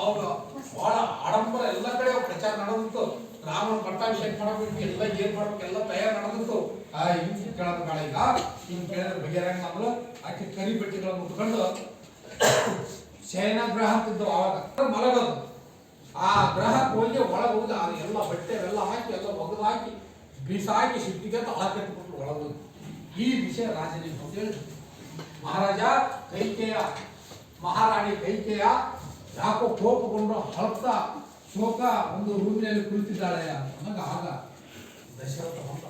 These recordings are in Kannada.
ಅವಾಗ ಬಹಳ ಆಡಂಬರ ಎಲ್ಲ ಕಡೆ ಪ್ರಚಾರ ನಡೆದಿತ್ತು. ರಾಮನ ಪಟ್ಟಾಭಿಷೇಕ ಮಾಡಬೇಕು, ಎಲ್ಲ ಏನ್ ಮಾಡ್ಬೇಕು, ಎಲ್ಲ ತಯಾರು ನಡೆದಿತ್ತು. ಆ ಹಿಂಗ್ ಕೇಳೋದು ಬೇಡ ಈಗ. ಹಿಂಗೆ ಕೇಳಿದ್ರೆ ಬಗೆಹರಂಗ ಆಕೆ ಕರಿ ಬೆಟ್ಟಿಗಳನ್ನು ಉಟ್ಕೊಂಡು ಶಯನಗ್ರಹ ಅಂತಿದ್ದು ಅವಾಗ ಮಲಗೋದು. ಆ ಗ್ರಹಕ್ಕೆ ಹೋಗಿ ಒಳಗೆ ಹೋಗಿ ಅದು ಎಲ್ಲ ಬಟ್ಟೆ ಎಲ್ಲ ಹಾಕಿ, ಎಲ್ಲ ಒಗೆದು ಹಾಕಿ, ಬಿಸಾಕಿ ಸಿಟ್ಟಿಗೆ ತಾಳ ಕಟ್ಟಿಬಿಟ್ರು ಒಳಗೆ ಈ ವಿಷಯ ರಾಜನಿಗೆ ಹೇಳಿದ್ರು. ಮಹಾರಾಜ ಕೈಕೇಯ, ಮಹಾರಾಣಿ ಕೈಕೇಯ ಯಾಕೋ ಕೋಪಗೊಂಡು ಹಳ್ತಾ ಶೋಕ ಒಂದು ರೂಮಿನಲ್ಲಿ ಕುಳಿತಿದ್ದಾಳೆ ನನಗೆ ಆಗ ದಶರಥ ಹೊಂದ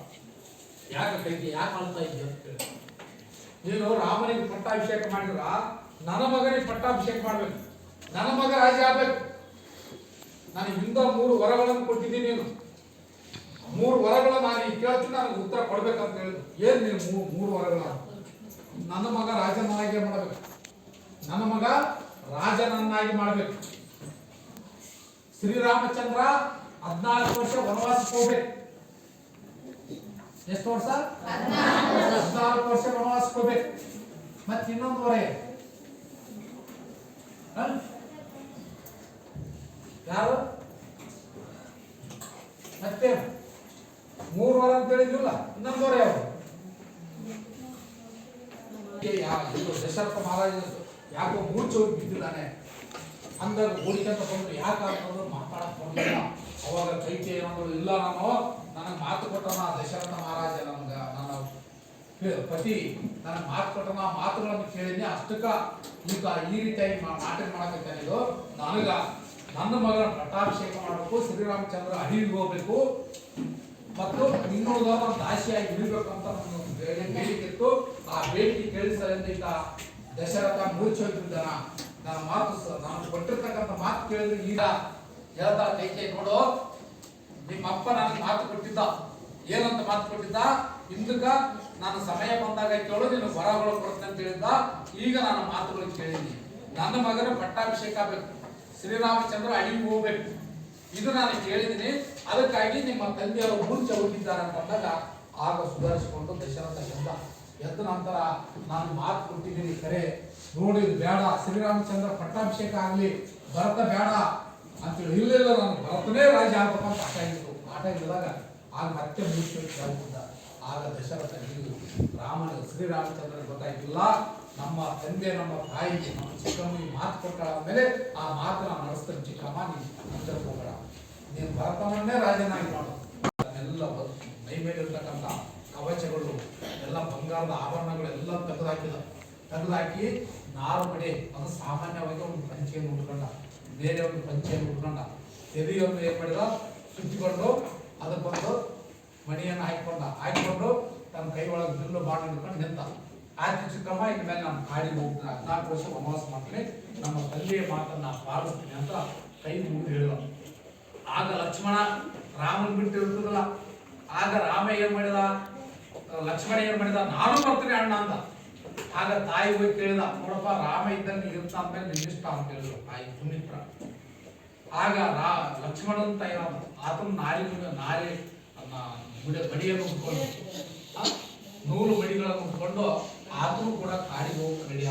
ಯಾಕೆ ಕೈಗೆ ಯಾಕೆ ಅಂತ ಹೇಳಿ ನೀನು ರಾಮನಿಗೆ ಪಟ್ಟಾಭಿಷೇಕ ಮಾಡಿದ್ರ ನನ್ನ ಮಗನಿಗೆ ಪಟ್ಟಾಭಿಷೇಕ ಮಾಡ್ಬೇಕು. ನನ್ನ ಮಗ ರಾಜ ಆಗ್ಬೇಕು. ನಾನು ಹಿಂದ ಮೂರು ವರಗಳನ್ನು ಕೊಟ್ಟಿದ್ದೀನಿ ನೀನು. ಮೂರು ವರಗಳು ನಾನು ಈಗ ಕೇಳ್ತೀನಿ, ನನಗೆ ಉತ್ತರ ಕೊಡ್ಬೇಕಂತ ಹೇಳಿದ್ರು. ಏನು ನೀನು ಮೂ- ಮೂರು ವರಗಳ ನನ್ನ ಮಗ ರಾಜನಾಗೆ ಮಾಡಬೇಕು. ನನ್ನ ಮಗ ರಾಜನನ್ನಾಗಿ ಮಾಡಬೇಕು. ಶ್ರೀರಾಮಚಂದ್ರ ಹದಿನಾಲ್ಕು ವರ್ಷ ವನವಾಸಕ್ಕೆ ಹೋಗ್ಬೇಕು ಎಷ್ಟು ವರ್ಷ? ಹದಿನಾಲ್ಕು ವರ್ಷ ವನವಾಸಕ್ಕೆ ಹೋಗ್ಬೇಕು ಮತ್ತೆ ಇನ್ನೊಂದು ವರ ಇದೆ. ಹ? ಯಾರು? ಮತ್ತೆ? ಮೂರು ವಾರ ಅಂತ ಹೇಳಿದ್ವಿಲ್ಲ ಇನ್ನೊಂದು ವಾರ ಯಾವುದು ಏ, ಯಾ- ಇದು ದಶರಥ ಮಹಾರಾಜ ಯಾಕೋ ಮೂರ್ಛೆ ಹೋಗಿ ಬಿದ್ದಿದ್ದಾನೆ. ಅಂದಾಗ ಓಡಿಕಂತ ಬಂದ್ರು ಯಾಕೆ ಅಂತಂದ್ರೆ ಮಾತಾಡಕ್ ಬರಲಿಲ್ಲ. ಅವಾಗ ಕೈಕೆ ಏನಂದ್ರು, ಇಲ್ಲ ನಾನು, ನನಗೆ ಮಾತು ಕೊಟ್ಟನ ದಶರಥ ಮಹಾರಾಜ ನನ್ಗ ನನ್ನ ಪತಿ, ನನಗೆ ಮಾತು ಕೊಟ್ಟನ ಮಾತುಗಳನ್ನು ಕೇಳಿದ್ನಿ. ಅಷ್ಟಕ ಈಗ ಈ ರೀತಿಯಾಗಿ ನಾಟಕ ಮಾಡಕತ್ತಾನೆ ಇದು. ನನಗ ನನ್ನ ಮಗನ ಪಟ್ಟಾಭಿಷೇಕ ಮಾಡಬೇಕು, ಶ್ರೀರಾಮಚಂದ್ರ ಅಡಿಗೆ ಹೋಗ್ಬೇಕು. ಮತ್ತು ಇನ್ನೊಂದು ದಾಸಿಯಾಗಿ ಇಳಿಬೇಕು ಅಂತ ಬೇಡಿಕೆ ಇತ್ತು. ಆ ಬೇಡಿಕೆ ಕೇಳಿಸಲಿಂದ ಈಗ ದಶರಥ ಮೂರ್ಛೆ ಹೋಗಿದ್ದಾನ ನನ್ನ ಮಾತು ನಾನು ಕೊಟ್ಟಿರ್ತಕ್ಕಂಥ ಮಾತು ಕೇಳಿದ್ರೆ ಈಗ ಹೇಳ್ತಾ ಕೈಕೆ ನೋಡು ನಿಮ್ಮ ಅಪ್ಪ ನನಗೆ ಮಾತು ಕೊಟ್ಟಿದ್ದ. ಏನಂತ ಮಾತು ಕೊಟ್ಟಿದ್ದ? ಹಿಂದಕ್ಕ ನಾನು ಸಮಯ ಬಂದಾಗ ಕೇಳು ನೀನು ಹೊರಗಳು ಕೊಡುತ್ತೆ ಅಂತ ಹೇಳಿದ್ದ. ಈಗ ನಾನು ಮಾತುಗಳು ಕೇಳಿದ್ದೀನಿ ನನ್ನ ಮಗನ ಪಟ್ಟಾಭಿಷೇಕ ಆಗ್ಬೇಕು. ಶ್ರೀರಾಮಚಂದ್ರ ಅಡಿ ಹೋಗ್ಬೇಕು. ಇದು ನಾನು ಕೇಳಿದ್ದೀನಿ ಅದಕ್ಕಾಗಿ ನಿಮ್ಮ ತಂದೆಯವರು ಮುಂಚೆ ಹೋಗಿದ್ದಾರೆ ಅಂತಂದಾಗ ಆಗ ಸುಧಾರಿಸಿಕೊಂಡು ದಶರಥ ಎದ್ದ ಎದ್ದ ನಂತರ ನಾನು ಮಾತು ಕೊಟ್ಟಿದ್ದೀನಿ, ಕರೆ, ನೋಡಿ ಬೇಡ. ಶ್ರೀರಾಮಚಂದ್ರ ಪಟ್ಟಾಭಿಷೇಕ ಆಗಲಿ, ಭರತ ಬೇಡ ಅಂತೇಳಿ. ಇಲ್ಲ ಇಲ್ಲ, ನಾನು ಭರತನೇ ರಾಜ ಆಗ್ಬೇಕಂತ ಆಟ ಇತ್ತು ಆಟ ಇದ್ದಾಗ ಆಗ ಮತ್ತೆ ಕೇಳ್ತಿದ್ದ ಆಗ ದಶರಥ ಹಿಡಿದು ರಾಮನ ಶ್ರೀರಾಮಚಂದ್ರನ ಗೊತ್ತಾಗಿಲ್ಲ ನಮ್ಮ ತಂದೆ, ನಮ್ಮ ತಾಯಿ ನಮ್ಮ ಚಿಕ್ಕಮ್ಮನಿಗೆ ಮಾತು ಕೊಟ್ಟಾಳ ಮೇಲೆ ಆ ನಾನು ನಡೆಸ್ತೇನೆ ಚಿಕ್ಕಮ್ಮ, ನೀನು ಹೋಗೋಣ ನೀನು ಭರತವನ್ನೇ ರಾಜನಾಗಿ ಮಾಡು. ಅದನ್ನೆಲ್ಲ ಮೈ ಮೇಲೆ ಇರ್ತಕ್ಕಂಥ ಕವಚಗಳು ಎಲ್ಲ ಬಂಗಾರದ ಆಭರಣಗಳೆಲ್ಲ ತೆಗೆದಾಕಿದ ತೆಗೆದಾಕಿ ನಾರು ಮಡೆ ಅದು ಸಾಮಾನ್ಯವಾಗಿ ಒಂದು ಪಂಚೆಯನ್ನು ಉಟ್ಕೊಂಡ. ಬೇರೆ ಒಂದು ಪಂಚೆಯನ್ನು ಉಟ್ಕೊಂಡ. ತೆರಿಯನ್ನು ಏನು ಮಾಡಿದ? ಸುತ್ತಿಕೊಂಡು ಅದಕ್ಕೊಂದು ಮಣಿಯನ್ನು ಹಾಕಿಕೊಂಡ. ಹಾಕಿಕೊಂಡು ತನ್ನ ಕೈ ಒಳಗೆ ಬಿಲ್ಲು ಬಾಣ ಹಿಡ್ಕೊಂಡು ನಿಂತ. ಆಯ್ತು ಚಿಕ್ಕಮ್ಮ ಇನ್ನ ಮೇಲೆ ನಾನು ಕಾಡಿಗೆ ಹೋಗ್ತೀನಿ. ಹದಿನಾಲ್ಕು ವರ್ಷ ವನವಾಸ ಮಾಡ್ತೀನಿ. ನಮ್ಮ ತಂದೆಯ ಮಾತನ್ನ ಪಾಲಿಸ್ತೀನಿ ಅಂತ ಕೈ ಮುಗಿದು ಹೇಳಿದ. ಆಗ ಲಕ್ಷ್ಮಣ ರಾಮನ್ ಬಿಟ್ಟು ಇರ್ತದಲ್ಲ ಆಗ ರಾಮ ಏನು ಮಾಡಿದ? ಲಕ್ಷ್ಮಣ ಏನ್ ಮಾಡಿದ, ನಾನು ಬರ್ತೀನಿ ಅಣ್ಣ ಅಂತ ಆಗ ತಾಯಿ ಹೋಗಿ ಕೇಳಿದ, ನೋಡಪ್ಪ, ರಾಮ ಇದ್ದಂಗೆ ಇರ್ತ ಅಂದ್ಮೇಲೆ ನಿನ್ನಿಷ್ಟ ಅಂತ ಹೇಳಿದ್ರು ತಾಯಿ ಸುಮಿತ್ರ ಆಗ ರಾ ಲಕ್ಷ್ಮಣನ ತಾಯಿ ಆತನ ನಾರಿ ನಾರಿ ಗುಡ ಮಡಿಯನ್ನು ಉಟ್ಕೊಂಡು ನೂರು ನೂಲು ಮಡಿಗಳನ್ನು ಉಟ್ಕೊಂಡು ಆತನು ಕೂಡ ಕಾಡಿಗೆ ಹೋಗಿ ರೆಡಿ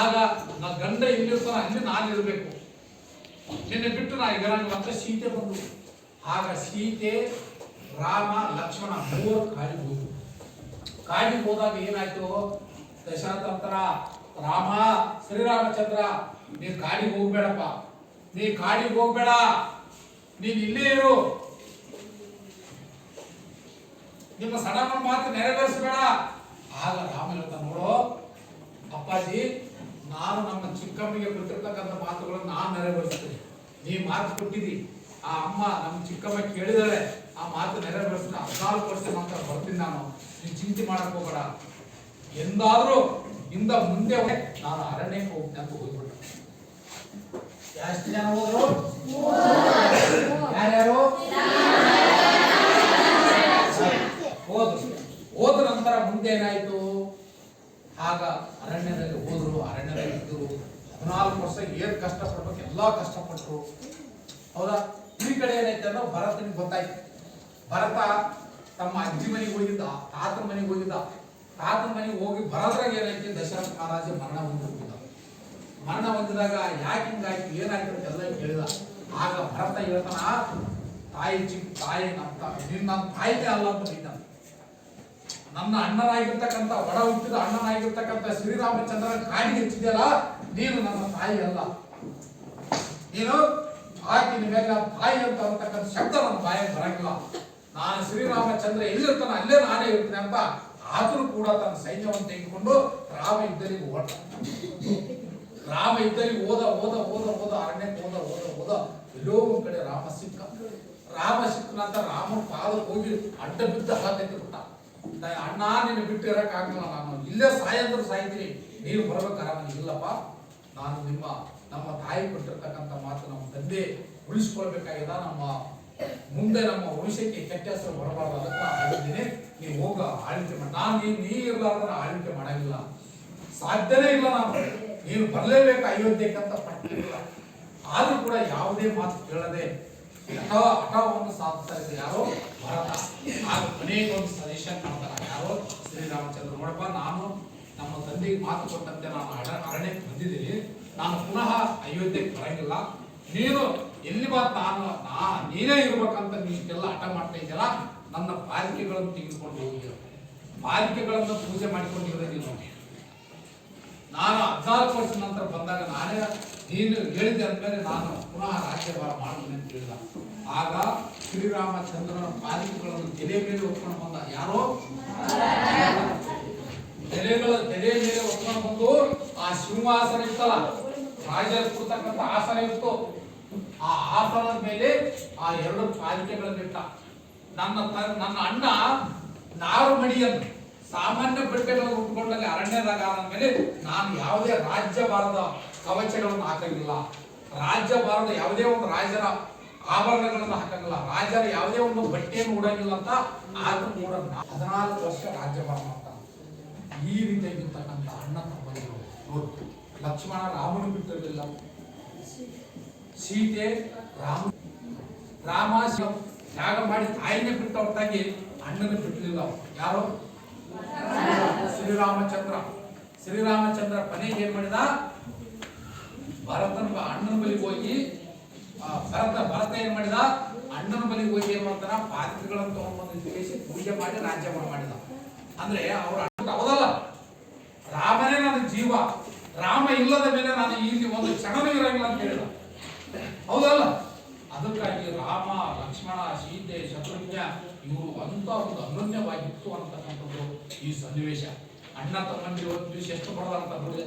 ಆಗ ನಾ ಗಂಡ ಇಲ್ಲಿರ್ತಾನ, ಅಲ್ಲಿ ನಾನು ಇರಬೇಕು. ನಿನ್ನೆ ಬಿಟ್ಟು ನಾ ನಂಗೆ ಮತ್ತೆ ಸೀತೆ ಬಂದು. ಆಗ ಸೀತೆ, ರಾಮ, ಲಕ್ಷ್ಮಣ ಮೂವರು ಕಾಡಿಗೆ ಹೋದ್ರು. ಕಾಡಿಗೆ ಹೋದಾಗ ಏನಾಯ್ತು? ದಶರಥ ಅಂತಾರ ರಾಮ, ಶ್ರೀರಾಮಚಂದ್ರ ನೀ ಕಾಡಿಗೆ ಹೋಗ್ಬೇಡಪ್ಪ. ನೀ ಕಾಡಿಗೆ ಹೋಗ್ಬೇಡ. ನೀನ್ ಇಲ್ಲೇ ಇರು. ನಿಮ್ಮ ಸಡಗರ ಮಾತು ನೆರವೇರಿಸಬೇಡ. ಆಗ ರಾಮ ಹೇಳ್ತಾ ನೋಡು, ಅಪ್ಪಾಜಿ, ನಾನು ನಮ್ಮ ಚಿಕ್ಕಮ್ಮಿಗೆ ಕೊಟ್ಟಿರ್ತಕ್ಕಂಥ ಮಾತುಗಳನ್ನು ನಾನು ನೆರವೇರಿಸ್ತೀನಿ. ನೀ ಮಾತು ಕೊಟ್ಟಿದ್ದಿ ಆ ಅಮ್ಮ ನಮ್ಮ ಚಿಕ್ಕಮ್ಮ ಕೇಳಿದಾಳೆ. ಆ ಮಾತು ನೆರವೇರಿಸ್ತಾ ಹದಿನಾಲ್ಕು ವರ್ಷ ನಂತರ ಬರ್ತೀನಿ ನಾನು. ನೀನು ಚಿಂತೆ ಮಾಡಕ್ ಹೋಗಬೇಡ. ಎಂದಾದ್ರೂ ಇಂದ ಮುಂದೆ ನಾನು ಅರಣ್ಯಕ್ಕೆ ಹೋಗ್ತೀನಿ ಅಂತ ಹೋಗ್ಬಿಟ್ಟ ಜಾಸ್ತಿ ಜನ ಹೋದ್ರು? ಯಾರ್ಯಾರು? ಹೋದ್ರು. ಹೋದ ನಂತರ ಮುಂದೆ ಏನಾಯ್ತು? ಆಗ ಅರಣ್ಯದಲ್ಲಿ ಹೋದ್ರು, ಅರಣ್ಯದಲ್ಲಿ ಇದ್ದರು. ಹದಿನಾಲ್ಕು ವರ್ಷ ಏನ್ ಕಷ್ಟಪಡ್ಬೇಕು, ಎಲ್ಲಾ ಕಷ್ಟಪಟ್ಟರು ಹೌದಾ? ಈ ಕಡೆ ಏನೈತೆ ಅಂದ್ರೆ ಭರತನಿಗೆ ಗೊತ್ತಾಯ್ತು. ಭರತ ತಮ್ಮ ಅಜ್ಜಿ ಮನೆಗೆ ಹೋಗಿದ್ದ, ತಾತನ ಮನೆಗೆ ಹೋಗಿದ್ದ. ತಾತನ ಮನೆಗೆ ಹೋಗಿ ಬರೋದ್ರಾಗ ಏನಾಯ್ತು? ದಶರಥ ಮಹಾರಾಜ ಮರಣ ಹೊಂದಿದ್ದ. ಮರಣ ಹೊಂದಿದಾಗ ಯಾಕೆ ಹಿಂಗಾಯ್ತು? ಏನಾಯ್ತು ಎಲ್ಲ ಕೇಳಿದ. ಆಗ ಭರತ ಹೇಳ್ತಾನ, ತಾಯಿ ಚಿಕ್ಕ ತಾಯಿ ನಮ್ಮ ನಿನ್ನ ನೀನ್ ನನ್ನ ತಾಯಿನೇ ಅಲ್ಲ ಅಂತ ಬಿದ್ದ ನನ್ನ ಅಣ್ಣನಾಗಿರ್ತಕ್ಕಂಥ, ಒಡ ಹುಟ್ಟಿದ ಅಣ್ಣನಾಗಿರ್ತಕ್ಕಂಥ ಶ್ರೀರಾಮಚಂದ್ರ ಕಾಡಿಗೆ ಹೆಚ್ಚಿದೆಯಲ್ಲ, ನೀನು ನನ್ನ ತಾಯಿ ಅಲ್ಲ. ನೀನು ಆಕಿನ ಮೇಲೆ ತಾಯಿ ಅಂತ ಅಂತಕ್ಕಂಥ ಶಬ್ದ ನನ್ನ ಬಾಯಿಗೆ ಬರಂಗಿಲ್ಲ. ನಾನು ಶ್ರೀರಾಮಚಂದ್ರ ಎಲ್ಲಿರ್ತಾನೆ ಅಲ್ಲೇ ನಾನೇ ಇರ್ತೀನಿ ಅಂತ ಆದರೂ ಕೂಡ ತನ್ನ ಸೈನ್ಯವನ್ನು ತೆಗೆದುಕೊಂಡು ರಾಮ ಇದ್ದರಿಗೆ ಓಟ. ರಾಮ ಇದ್ದರಿಗೆ ಓದ ಓದ ಓದ ಓದ ಅರಣ್ಯಕ್ಕೆ ಓದ ಓದ ಓದ ಎಲ್ಲೋ ಒಂದ್ ಕಡೆ ರಾಮ ಸಿಕ್ಕ. ರಾಮ ಸಿಕ್ಕನಂತ ರಾಮನ ಪಾದಕ್ಕೆ ಹೋಗಿ ಅಡ್ಡ ಬಿದ್ದ ಹಾಕಿ ಬಿಟ್ಟ. ಅಣ್ಣ, ನಿನ್ನ ಬಿಟ್ಟು ಇರಕ್ಕಾಗಲ್ಲ ನಾನು. ಇಲ್ಲೇ ಸಾಯಂದ್ರೆ ಸಾಯ್ತೀನಿ. ನೀನು ಬರಬೇಕು ಇಲ್ಲಪ್ಪ, ನಾನು ನಿಮ್ಮ, ನಮ್ಮ ತಾಯಿ ಕೊಟ್ಟಿರ್ತಕ್ಕಂಥ ಮಾತು ನಮ್ಮ ತಂದೆ ಉಳಿಸ್ಕೊಳ್ಬೇಕಾಗಿದೆ. ನಮ್ಮ ಮುಂದೆ ನಮ್ಮ ಭವಿಷ್ಯಕ್ಕೆ ಕೆಟ್ಟ ಹೆಸರು ಬರಬಾರ್ದು. ಅದಕ್ಕೆ ಹೇಳಿದ್ದೀನಿ ನೀವು ಹೋಗ, ಆಳ್ವಿಕೆ ಮಾಡಿ, ನಾನು ನೀನು ನೀ ಇರಲಾರ್ದ್ರೆ ನಾನು ಆಳ್ವಿಕೆ ಮಾಡಂಗಿಲ್ಲ. ಸಾಧ್ಯನೇ ಇಲ್ಲ ನಾನು. ನೀನು ಬರಲೇಬೇಕು ಅಯೋಧ್ಯೆಗೆ ಅಂತ ಪಟ್ಟಿಲ್ಲ ಆದ್ರೂ ಕೂಡ ಯಾವುದೇ ಮಾತು ಕೇಳದೆ ಹಠ ಹಠವನ್ನು ಸಾಧಿಸ್ತಾ ಇದ್ದ ಯಾರೋ ಭರತ. ಆಗ ಕೊನೆಗೆ ಒಂದು ಸಜೆಷನ್ ಮಾಡ್ತಾರೆ. ಯಾರು, ಶ್ರೀರಾಮಚಂದ್ರ, ನೋಡಪ್ಪ, ನಾನು ನಮ್ಮ ತಂದೆಗೆ ಮಾತು ಕೊಟ್ಟಂತೆ ನಾನು ಅರಣ್ಯಕ್ಕೆ ಬಂದಿದ್ದೀನಿ. ನಾನು ಪುನಃ ಅಯೋಧ್ಯೆಗೆ ಬರಂಗಿಲ್ಲ. ನೀನು ಎಲ್ಲಿ ಬಾ ನಾನು ನಾ ನೀನೇ ಇರ್ಬೇಕಂತ ನೀಷ್ಟೆಲ್ಲ ಹಠ ಮಾಡ್ತಾ ಇದ್ದೀರ? ನನ್ನ ಪಾಲಿಕೆಗಳನ್ನು ತೆಗೆದುಕೊಂಡು ಹೋಗಿದ್ದೆ ಪಾಲಿಕೆಗಳನ್ನು ಪೂಜೆ ಮಾಡಿಕೊಂಡಿರೋದೇ ನೀನು ನಾನು ಹದಿನಾಲ್ಕು ವರ್ಷ ನಂತರ ಬಂದಾಗ ನಾನೇ ನೀನು ಹೇಳಿದೆ ಅಂದಮೇಲೆ ನಾನು ಪುನಃ ರಾಜ್ಯಭಾರ ಮಾಡ್ತೀನಿ ಅಂತ ಹೇಳಿದ. ಆಗ ಶ್ರೀರಾಮಚಂದ್ರನ ಪಾಲಿಕೆಗಳನ್ನು ತೆಲೆ ಮೇಲೆ ಒಪ್ಕೊಂಡು ಬಂದ ಯಾರೋ? ತೆಲೆಗಳ ತೆಲೆ ಮೇಲೆ ಒಪ್ಕೊಂಡು ಬಂದು ಆ ಸಿಂಹಾಸನ ಇತ್ತಲ್ಲ ರಾಜ ಕೂತಕ್ಕಂಥ ಆಸನ ಇತ್ತು. ಆ ಆಸನದ ಮೇಲೆ ಆ ಎರಡು ಪಾಲಿಕೆಗಳನ್ನಿಟ್ಟ. ನನ್ನ ನನ್ನ ಅಣ್ಣ ನಾರು ಮಡಿಯನ್ನು ಸಾಮಾನ್ಯ ಬಟ್ಟೆಗಳನ್ನು ಉಟ್ಕೊಂಡಲ್ಲಿ ಅರಣ್ಯದಾಗ ಮೇಲೆ ನಾನು ಯಾವುದೇ ರಾಜ್ಯ ರಾಜ್ಯಭಾರದ ಕವಚಗಳನ್ನು ಹಾಕಂಗಿಲ್ಲ. ರಾಜ್ಯಭಾರದ ಯಾವುದೇ ಒಂದು ರಾಜರ ಆಭರಣಗಳನ್ನು ಹಾಕಂಗಿಲ್ಲ. ರಾಜರ ಯಾವುದೇ ಒಂದು ಬಟ್ಟೆಯನ್ನು ಉಡಂಗಿಲ್ಲ ಅಂತ ಆದ್ರೂ ಕೂಡ ಹದಿನಾಲ್ಕು ವರ್ಷ ರಾಜ್ಯಭಾರ ಮಾಡ್ತಾನೆ. ಈ ರೀತಿಯಾಗಿರ್ತಕ್ಕಂಥ ಅಣ್ಣ ನೋಡಿ, ಲಕ್ಷ್ಮಣ ರಾಮನು ಬಿಟ್ಟಿರಲಿಲ್ಲ. ಸೀತೆ ರಾಮ ರಾಮ ತ್ಯಾಗ ಮಾಡಿ ತಾಯಿನೇ ಬಿಟ್ಟ ಹೊರತಾಗಿ ಅಣ್ಣನ ಬಿಟ್ಟಲಿಲ್ಲ ಯಾರು? ಶ್ರೀರಾಮಚಂದ್ರ. ಶ್ರೀರಾಮಚಂದ್ರ ಕೊನೆಗೆ ಏನ್ ಮಾಡಿದ? ಭರತನ ಅಣ್ಣನ ಬಳಿಗೆ ಹೋಗಿ ಭರತ ಭರತ ಏನ್ ಮಾಡಿದ? ಅಣ್ಣನ ಬಳಿಗೆ ಹೋಗಿ ಏನ್ ಮಾಡ್ತಾನ? ಪಾತ್ರಗಳನ್ನು ತಗೊಂಡ್ಬಂದು ಪೂಜೆ ಮಾಡಿ ರಾಜ್ಯ ಮಾಡಿದ. ಅಂದ್ರೆ ಅವ್ರ ಅಣ್ಣ ಹೌದಲ್ಲ? ರಾಮನೇ ನನ್ನ ಜೀವ. ರಾಮ ಇಲ್ಲದ ಮೇಲೆ ನಾನು ಇಲ್ಲಿ ಒಂದು ಕ್ಷಣವೂ ಇರಂಗಿಲ್ಲ ಅಂತ ಹೇಳಿದ. ಹೌದಲ್ಲ? ಅದಕ್ಕಾಗಿ ರಾಮ, ಲಕ್ಷ್ಮಣ, ಸೀತೆ, ಶತ್ರುಘ್ನ ಇವರು ಅಂತ ಒಂದು ಅನನ್ಯವಾಗಿತ್ತು ಅಂತಕ್ಕಂಥದ್ದು ಈ ಸನ್ನಿವೇಶ. ಅಣ್ಣ ತಮ್ಮಂದಿರು ಒಂದು ದಿವಸ ಎಷ್ಟು ಬಡದಾಡ್ತಾರ ನೋಡಿದೆ.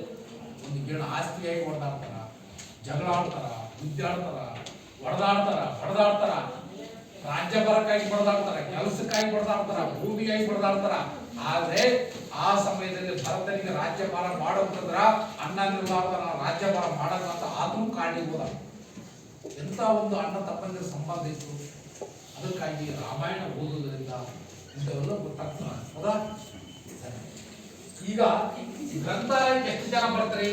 ಒಂದು ಗೇಣ ಆಸ್ತಿಯಾಗಿ ಹೊಡೆದಾಡ್ತಾರ ಜಗಳ ಆಡ್ತಾರ ಬುದ್ಧಿ ಆಡ್ತಾರ ಹೊಡೆದಾಡ್ತಾರ. ಹೊಡೆದಾಡ್ತಾರ ರಾಜ್ಯ ಬರಕ್ಕಾಗಿ ಬಡದಾಡ್ತಾರ, ಕೆಲಸಕ್ಕಾಗಿ ಬಡದಾಡ್ತಾರ, ಭೂಮಿಗಾಗಿ ಬಡದಾಡ್ತಾರ. ಆದ್ರೆ ಆ ಸಮಯದಲ್ಲಿ ಭರತನಿಗೆ ರಾಜ್ಯಭಾರ ಮಾಡೋದ್ರ ಅಣ್ಣ ನಿರ್ಲಾರ್ದ ನಾವು ರಾಜ್ಯಭಾರ ಮಾಡಲ್ಲ ಅಂತ ಆದ್ರೂ ಕಾಡಿಗೆ ಎಂತ ಒಂದು ಅಣ್ಣ ತಪ್ಪಂದ್ರೆ ಸಂಬಂಧ ಇತ್ತು? ಅದಕ್ಕಾಗಿ ರಾಮಾಯಣ ಓದುವುದರಿಂದ ಇಂಥವೆಲ್ಲ ಗೊತ್ತಾಗ್ತದೆ. ಹೌದಾ? ಈಗ ಗ್ರಂಥಾಲಯಕ್ಕೆ ಎಷ್ಟು ಜನ ಬರ್ತಾರೆ?